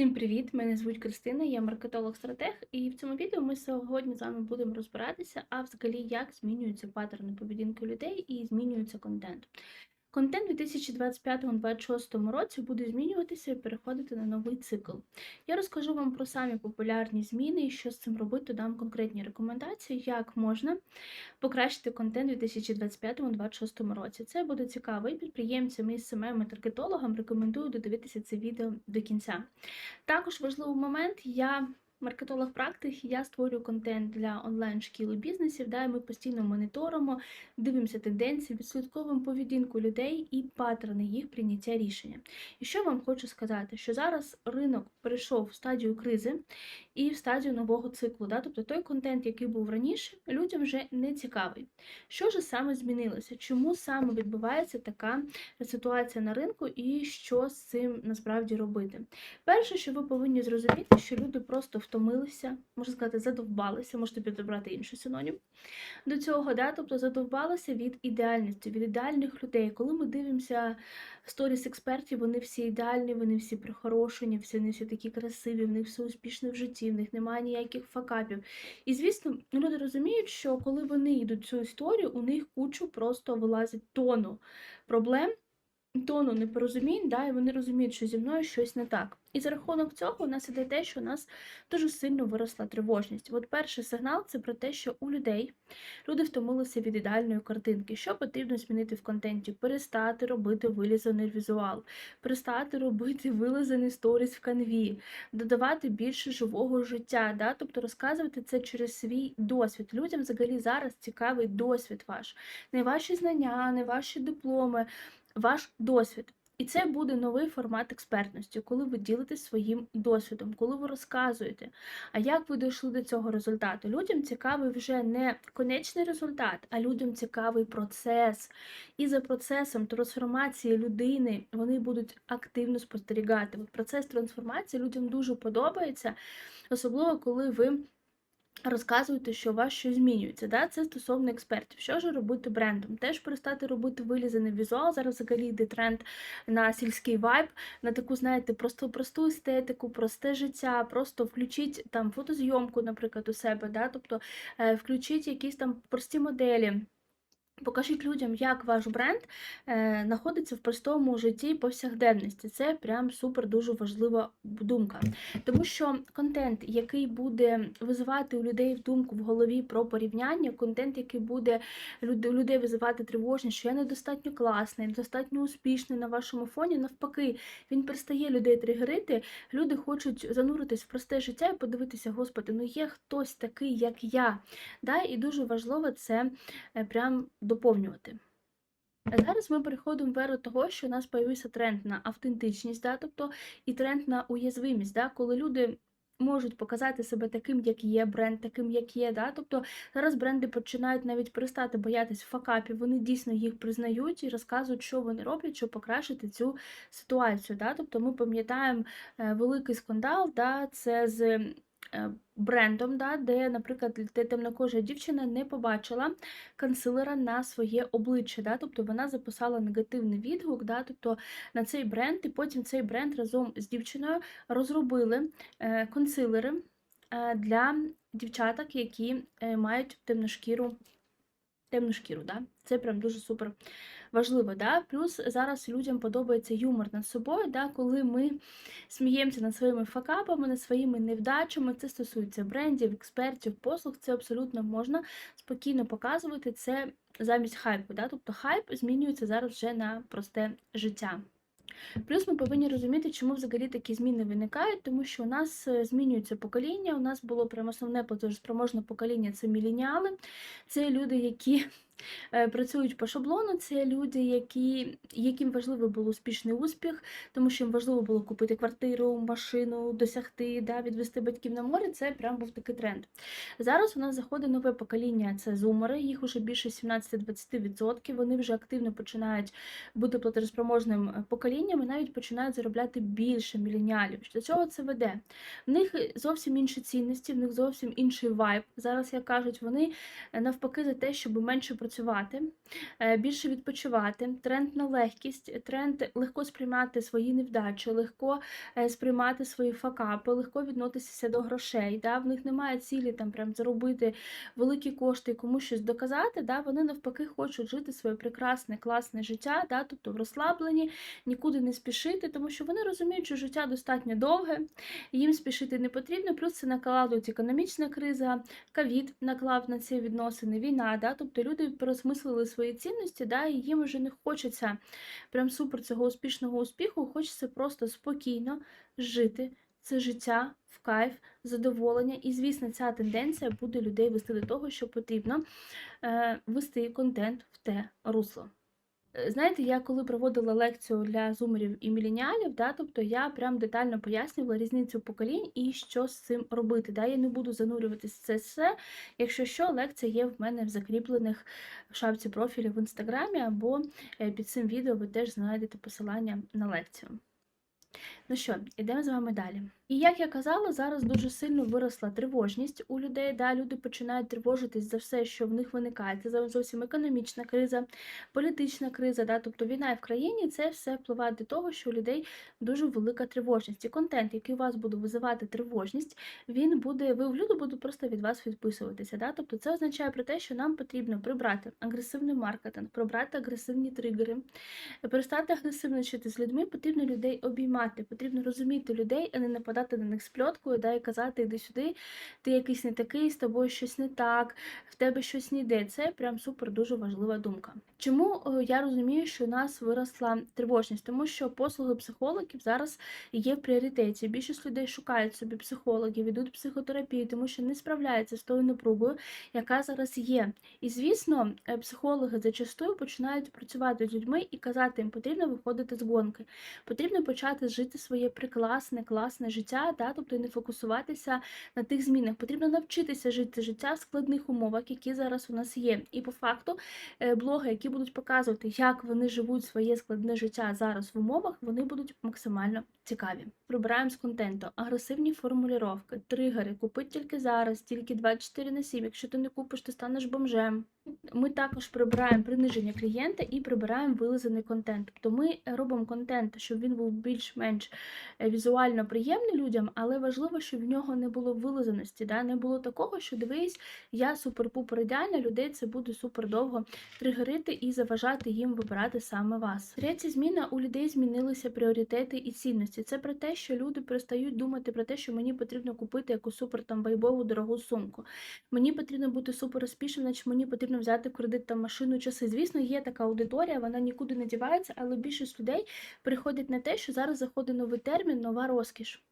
Всім привіт! Мене звуть Кристина, я маркетолог-стратег, і в цьому відео ми сьогодні з вами будемо розбиратися, а взагалі як змінюються паттерни поведінки людей і змінюється контент. Контент у 2025-2026 році буде змінюватися і переходити на новий цикл. Я розкажу вам про самі популярні зміни і що з цим робити, дам конкретні рекомендації, як можна покращити контент у 2025-2026 році. Це буде цікаво і підприємцям і самим таргетологам рекомендую додивитися це відео до кінця. Також важливий момент, я маркетолог практик, я створюю контент для онлайн-шкіл і бізнесів, де ми постійно моніторимо, дивимося тенденції, відслідковуємо поведінку людей і паттерни їх прийняття рішення. І що вам хочу сказати, що зараз ринок перейшов в стадію кризи і в стадію нового циклу. Да? Тобто той контент, який був раніше, людям вже не цікавий. Що ж саме змінилося? Чому саме відбувається така ситуація на ринку і що з цим насправді робити? Перше, що ви повинні зрозуміти, що люди просто втомилися, можна сказати, задовбалися, можете підібрати інший синонім до цього, да? тобто задовбалися від ідеальності, від ідеальних людей. Коли ми дивимося сторіс експертів, вони всі ідеальні, вони всі прихорошені, всі вони всі такі красиві, в них все успішно в житті, в них немає ніяких факапів. І звісно, люди розуміють, що коли вони йдуть цю історію, у них кучу просто вилазить тону проблем тону непорозумінь, да, і вони розуміють, що зі мною щось не так. І за рахунок цього у нас іде те, що у нас дуже сильно виросла тривожність. От перший сигнал це про те, що у людей люди втомилися від ідеальної картинки. Що потрібно змінити в контенті? Перестати робити вилізаний візуал, перестати робити вилизаний сторіс в канві, додавати більше живого життя, да? тобто розказувати це через свій досвід. Людям взагалі зараз цікавий досвід ваш, не ваші знання, не ваші дипломи ваш досвід. І це буде новий формат експертності, коли ви ділитесь своїм досвідом, коли ви розказуєте, а як ви дійшли до цього результату. Людям цікавий вже не конечний результат, а людям цікавий процес. І за процесом трансформації людини вони будуть активно спостерігати. Процес трансформації людям дуже подобається, особливо коли ви. Розказуєте, що у вас щось змінюється. Да? Це стосовно експертів. Що ж робити брендом? Теж перестати робити вилізаний візуал. Зараз взагалі йде тренд на сільський вайб, на таку, знаєте, просто просту естетику, просте життя, просто включіть там фотозйомку, наприклад, у себе, да? тобто е, включіть якісь там прості моделі. Покажіть людям, як ваш бренд е, знаходиться в простому житті повсякденності. Це прям супер дуже важлива думка. Тому що контент, який буде визивати у людей в думку в голові про порівняння, контент, який буде людей визивати тривожність, що я недостатньо класний, недостатньо успішний на вашому фоні, навпаки, він перестає людей тригерити. Люди хочуть зануритись в просте життя і подивитися, господи, ну є хтось такий, як я. Да? І дуже важливо це е, прям доповнювати. Зараз ми переходимо в еру того, що у нас з'явився тренд на автентичність, да, тобто і тренд на уязвимість, да, коли люди можуть показати себе таким, як є бренд, таким, як є. Да? Тобто зараз бренди починають навіть перестати боятись факапів, вони дійсно їх признають і розказують, що вони роблять, щоб покращити цю ситуацію. Да? Тобто ми пам'ятаємо е, великий скандал, да? це з. Е, брендом, да, де, наприклад, темнокожа дівчина не побачила консилера на своє обличчя. Да, Тобто вона записала негативний відгук, да, тобто на цей бренд, і потім цей бренд разом з дівчиною розробили е, консилери е, для дівчаток, які мають темну шкіру. Темну шкіру, да? Це прям дуже супер важливо. Да? Плюс зараз людям подобається юмор над собою, да? коли ми сміємося над своїми факапами, над своїми невдачами. Це стосується брендів, експертів, послуг. Це абсолютно можна спокійно показувати це замість хайпу. Да? Тобто хайп змінюється зараз вже на просте життя. Плюс ми повинні розуміти, чому взагалі такі зміни виникають, тому що у нас е, змінюється покоління. У нас було прямо основне платежоспроможне покоління це міленіали. Це люди, які працюють по шаблону. Це люди, які, яким важливо був успішний успіх, тому що їм важливо було купити квартиру, машину, досягти, да, відвести батьків на море. Це прям був такий тренд. Зараз у нас заходить нове покоління, це зумери, їх вже більше 17-20%. Вони вже активно починають бути платежоспроможним е, поколінням і навіть починають заробляти більше міленіалів. До цього це веде. В них зовсім інші цінності, в них зовсім інший вайб. Зараз як кажуть, вони е, навпаки за те, щоб менше працювати працювати, е, більше відпочивати, тренд на легкість, тренд легко сприймати свої невдачі, легко е, сприймати свої факапи, легко відноситися до грошей. Да? В них немає цілі там прям заробити великі кошти і комусь щось доказати. Да? Вони навпаки хочуть жити своє прекрасне, класне життя, да? тобто в розслабленні, нікуди не спішити, тому що вони розуміють, що життя достатньо довге, їм спішити не потрібно. Плюс це накладуть економічна криза, ковід наклав на ці відносини, війна. Да? Тобто люди переосмислили свої цінності, да? і їм вже не хочеться прям супер цього успішного успіху, хочеться просто спокійно жити це життя в кайф, задоволення. І, звісно, ця тенденція буде людей вести до того, що потрібно е, вести контент в те русло. Е, Знаєте, я коли проводила лекцію для зумерів і міленіалів, да, тобто я прям детально пояснювала різницю поколінь і що з цим робити. Да. Я не буду занурюватися в це все. Якщо що, лекція є в мене в закріплених в шапці профілів в інстаграмі, або е, під цим відео ви теж знайдете посилання на лекцію. Ну що, йдемо з вами далі. І як я казала, зараз дуже сильно виросла тривожність у людей. Да, Люди починають тривожитись за все, що в них виникає. Це зовсім економічна криза, політична криза, да, тобто війна в країні, це все впливає до того, що у людей дуже велика тривожність. І контент, який у вас буде визивати тривожність, він буде, ви люди будуть просто від вас відписуватися. Да? Тобто це означає про те, що нам потрібно прибрати агресивний маркетинг, прибрати агресивні тригери, перестати агресивничати з людьми, потрібно людей обіймати, потрібно розуміти людей, а не нападати на них з пльоткою, да, і казати, іди сюди, ти якийсь не такий, з тобою щось не так, в тебе щось не йде. Це прям супер дуже важлива думка. Чому е, я розумію, що у нас виросла тривожність? Тому що послуги психологів зараз є в пріоритеті. Більшість людей шукають собі психологів, ідуть психотерапію, тому що не справляються з тою напругою, яка зараз є. І звісно, е, психологи зачастую починають працювати з людьми і казати, їм потрібно виходити з гонки, потрібно почати жити своє прекрасне, класне життя, да? тобто не фокусуватися на тих змінах. Потрібно навчитися жити життя в складних умовах, які зараз у нас є. І по факту е, блоги, які будуть показувати, як вони живуть своє складне життя зараз в умовах, вони будуть максимально цікаві. Прибираємо з контенту агресивні формулювання, тригери, купить тільки зараз, тільки 24 на 7. Якщо ти не купиш, ти станеш бомжем. Ми також прибираємо приниження клієнта і прибираємо вилизаний контент. Тобто ми робимо контент, щоб він був більш-менш е, візуально приємний людям, але важливо, щоб в нього не було вилизаності, да? не було такого, що дивись, я супер-пупер ідеальна, людей це буде супер довго тригерити і заважати їм вибирати саме вас. Третя зміна у людей змінилися пріоритети і цінності. Це про те, що люди перестають думати про те, що мені потрібно купити якусь супер там вайбову дорогу сумку. Мені потрібно бути супер успішним, значить мені потрібно взяти кредит там машину часи. Звісно, є така аудиторія, вона нікуди не дівається, але більшість людей приходять на те, що зараз заходить новий термін, нова розкіш.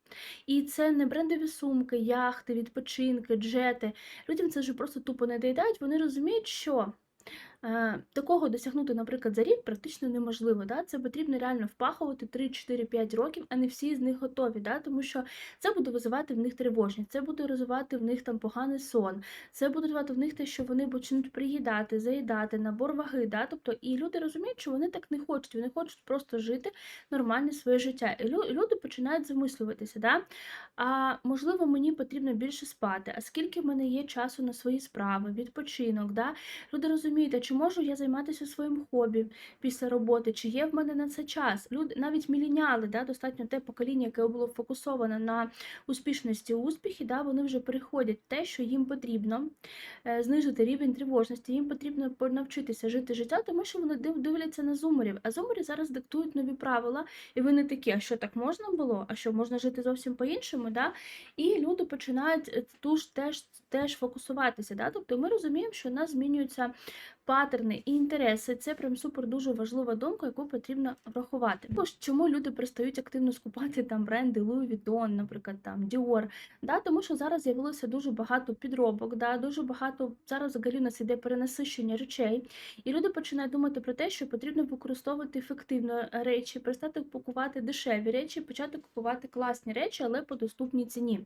І це не брендові сумки, яхти, відпочинки, джети. Людям це вже просто тупо не доїдають. Вони розуміють, що такого досягнути, наприклад, за рік практично неможливо. Да? Це потрібно реально впахувати 3-4-5 років, а не всі з них готові. Да? Тому що це буде визивати в них тривожність, це буде розвивати в них там поганий сон, це буде розвивати в них те, що вони почнуть приїдати, заїдати, набор ваги. Да? Тобто, і люди розуміють, що вони так не хочуть, вони хочуть просто жити нормальне своє життя. І люди починають замислюватися. Да? А можливо, мені потрібно більше спати, а скільки в мене є часу на свої справи, відпочинок. Да? Люди розуміють, чи можу я займатися своїм хобі після роботи, чи є в мене на це час? Люди, навіть міленіали, да, достатньо те покоління, яке було фокусоване на успішності успіхи, да, вони вже переходять те, що їм потрібно е, знизити рівень тривожності, їм потрібно навчитися жити життя, тому що вони дивляться на зумерів. А зумери зараз диктують нові правила, і ви не такі, а що так можна було? А що можна жити зовсім по-іншому? Да? І люди починають е, ту ж теж, теж фокусуватися. Да? Тобто ми розуміємо, що у нас змінюються паттерни і інтереси. Це прям супер дуже важлива думка, яку потрібно врахувати. Бо чому люди перестають активно скупати там бренди Louis Vuitton, наприклад, там Dior, да? тому що зараз з'явилося дуже багато підробок, да? дуже багато зараз взагалі у нас іде перенасищення речей, і люди починають думати про те, що потрібно використовувати ефективно речі, перестати купувати дешеві речі, почати купувати класні речі, але по доступній ціні.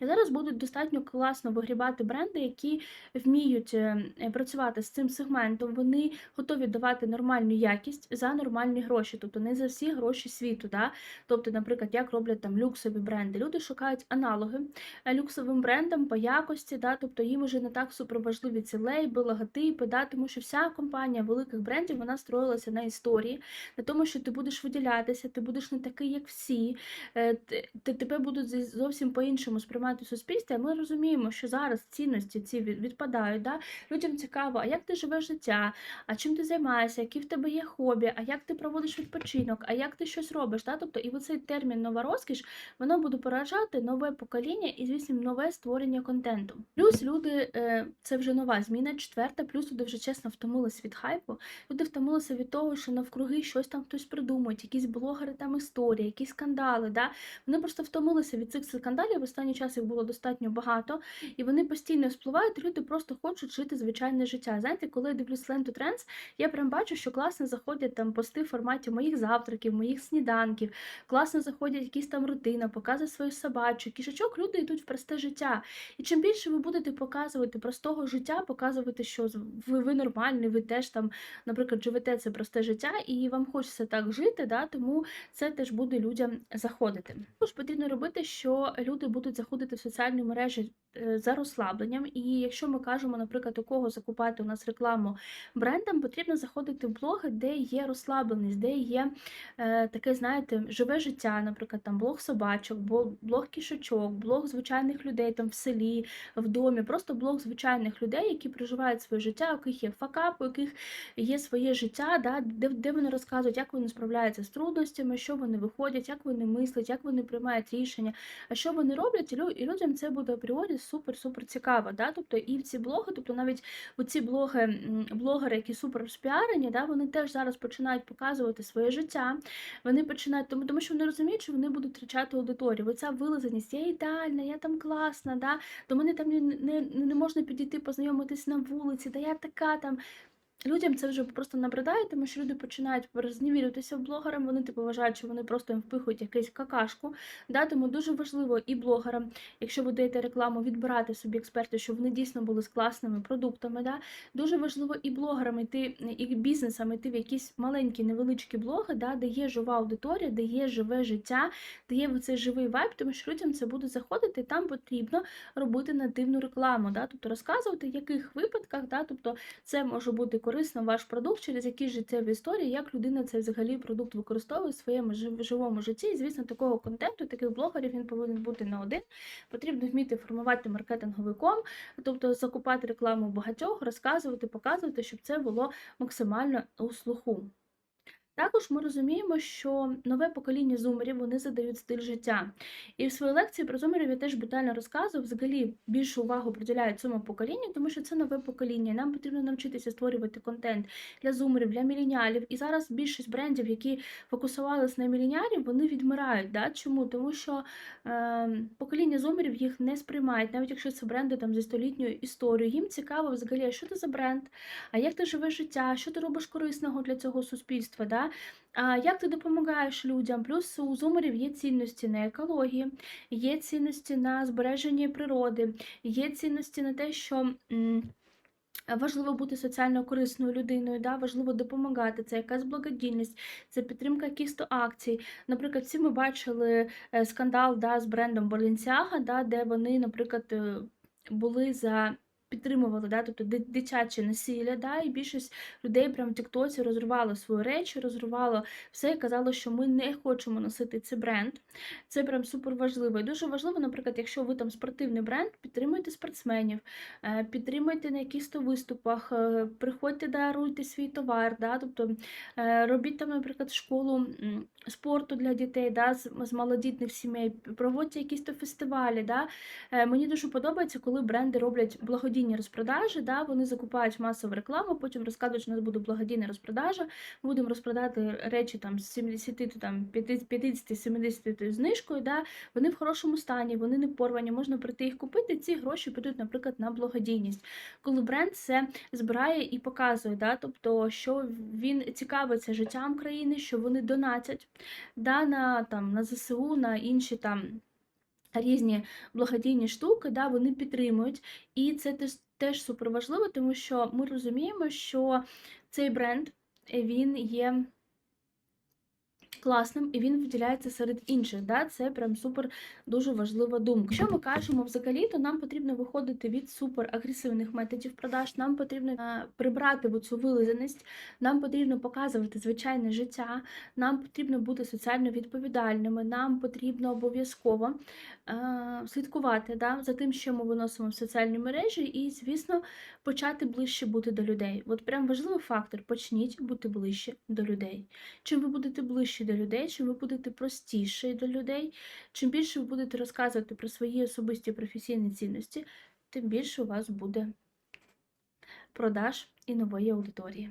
І зараз будуть достатньо класно вигрібати бренди, які вміють е, працювати з цим сегментом контентом, вони готові давати нормальну якість за нормальні гроші, тобто не за всі гроші світу. Да? Тобто, наприклад, як роблять там люксові бренди. Люди шукають аналоги е, люксовим брендам по якості, да? тобто їм вже не так суперважливі ці лейби, логотипи, да? тому що вся компанія великих брендів вона строїлася на історії, на тому, що ти будеш виділятися, ти будеш не такий, як всі, е, ти- тебе будуть зовсім по-іншому сприймати в суспільстві. Ми розуміємо, що зараз цінності ці відпадають. Да? Людям цікаво, а як ти живеш життя, а чим ти займаєшся, які в тебе є хобі, а як ти проводиш відпочинок, а як ти щось робиш. Да? Тобто, і оцей термін нова розкіш воно буде поражати нове покоління і, звісно, нове створення контенту. Плюс люди, е, це вже нова зміна, четверта, плюс люди вже чесно втомилися від хайпу. Люди втомилися від того, що навкруги щось там хтось придумують, якісь блогери там історії, якісь скандали. Да? Вони просто втомилися від цих скандалів. В останній час їх було достатньо багато, і вони постійно спливають. Люди просто хочуть жити звичайне життя. Знаєте, коли дивлюсь ленту Трендс, я прям бачу, що класно заходять там пости в форматі моїх завтраків, моїх сніданків, класно заходять якісь там рутина, показують свою собачу, кішечок. Люди йдуть в просте життя. І чим більше ви будете показувати простого життя, показувати, що ви, ви нормальний, ви теж там, наприклад, живете це просте життя, і вам хочеться так жити, да, тому це теж буде людям заходити. Також потрібно робити, що люди будуть заходити в соціальні мережі е, за розслабленням. І якщо ми кажемо, наприклад, у кого закупати у нас рекламу брендам, потрібно заходити в блоги, де є розслабленість, де є е, таке, знаєте, живе життя, наприклад, там блог собачок, блог кішечок, блог звичайних людей там в селі, в домі, просто блог звичайних людей, які проживають своє життя, у яких є факап, у яких є своє життя, да, де, де вони розказують, як вони справляються з трудностями, що вони виходять, як вони мислять, як вони приймають рішення, а що вони роблять, і, лю- і людям це буде апріорі супер-супер цікаво. Да? Тобто і в ці блоги, тобто навіть оці блоги, м, блогери, які супер розпіарені, да, вони теж зараз починають показувати своє життя. Вони починають, тому, тому що вони розуміють, що вони будуть втрачати аудиторію. Оця вилазеність, я ідеальна, я там класна, да? до мене там не, не, не можна підійти познайомитись на вулиці, да я така там. Людям це вже просто набридає, тому що люди починають розневірюватися блогерам, вони типу вважають, що вони просто їм впихують якусь какашку. Да? Тому дуже важливо і блогерам, якщо ви даєте рекламу, відбирати собі експертів, щоб вони дійсно були з класними продуктами. Да? Дуже важливо і блогерам йти, і бізнесам йти в якісь маленькі, невеличкі блоги, да? де є жива аудиторія, де є живе життя, де є цей живий вайб, тому що людям це буде заходити, і там потрібно робити нативну рекламу. Да? Тобто розказувати, в яких випадках, да? тобто це може бути корисно ваш продукт через якісь життєві історії, як людина цей взагалі продукт використовує в своєму жив- живому житті. І звісно, такого контенту, таких блогерів він повинен бути не один. Потрібно вміти формувати маркетинговий ком, тобто закупати рекламу багатьох, розказувати, показувати, щоб це було максимально у слуху. Також ми розуміємо, що нове покоління зумерів вони задають стиль життя. І в своїй лекції про зумерів я теж детально розказував, взагалі більшу увагу приділяють цьому поколінню, тому що це нове покоління. Нам потрібно навчитися створювати контент для зумерів, для міленіалів. І зараз більшість брендів, які фокусувалися на міленіалів, вони відмирають. Да? Чому? Тому що е, покоління зумерів їх не сприймають, навіть якщо це бренди там зі столітньою історією. Їм цікаво взагалі, що це за бренд, а як ти живеш життя, що ти робиш корисного для цього суспільства. Да? А як ти допомагаєш людям? Плюс у зумерів є цінності на екології, є цінності на збереженні природи, є цінності на те, що. Важливо бути соціально корисною людиною, да? важливо допомагати. Це якась благодійність, це підтримка якихось акцій. Наприклад, всі ми бачили е, скандал да, з брендом Balenciaga, да, де вони, наприклад, е, були за. Підтримували, да, тобто дитяче насилля, да, і більшість людей прям в Тіктоці розривало свої речі, розривало все і казало, що ми не хочемо носити цей бренд. Це прям супер важливо. І дуже важливо, наприклад, якщо ви там спортивний бренд, підтримуйте спортсменів, е, підтримуйте на якихось виступах, е, приходьте, даруйте свій товар, да, тобто е, робіть там, наприклад, школу спорту для дітей, да, з, малодітних сімей, проводьте якісь то фестивалі. Да. Мені дуже подобається, коли бренди роблять благодійні розпродажі, да, вони закупають масову рекламу, потім розказують, що у нас буде благодійна розпродажа, будемо розпродати речі там з 70 до там 50-70 знижкою, да, вони в хорошому стані, вони не порвані, можна прийти їх купити. Ці гроші підуть, наприклад, на благодійність. Коли бренд це збирає і показує, да, тобто, що він цікавиться життям країни, що вони донатять да, на, там, на ЗСУ, на інші там. Різні благодійні штуки, да, вони підтримують. І це теж, супер важливо, тому що ми розуміємо, що цей бренд він є класним і він виділяється серед інших. Да? Це прям супер дуже важлива думка. Якщо ми кажемо взагалі, то нам потрібно виходити від супер агресивних методів продаж, нам потрібно е, прибрати цю вилизаність, нам потрібно показувати звичайне життя, нам потрібно бути соціально відповідальними, нам потрібно обов'язково е, слідкувати да, за тим, що ми виносимо в соціальні мережі, і, звісно, почати ближче бути до людей. От прям важливий фактор: почніть бути ближче до людей. Чим ви будете ближче до людей, чим ви будете простіші до людей, чим більше ви будете розказувати про свої особисті професійні цінності, тим більше у вас буде продаж і нової аудиторії.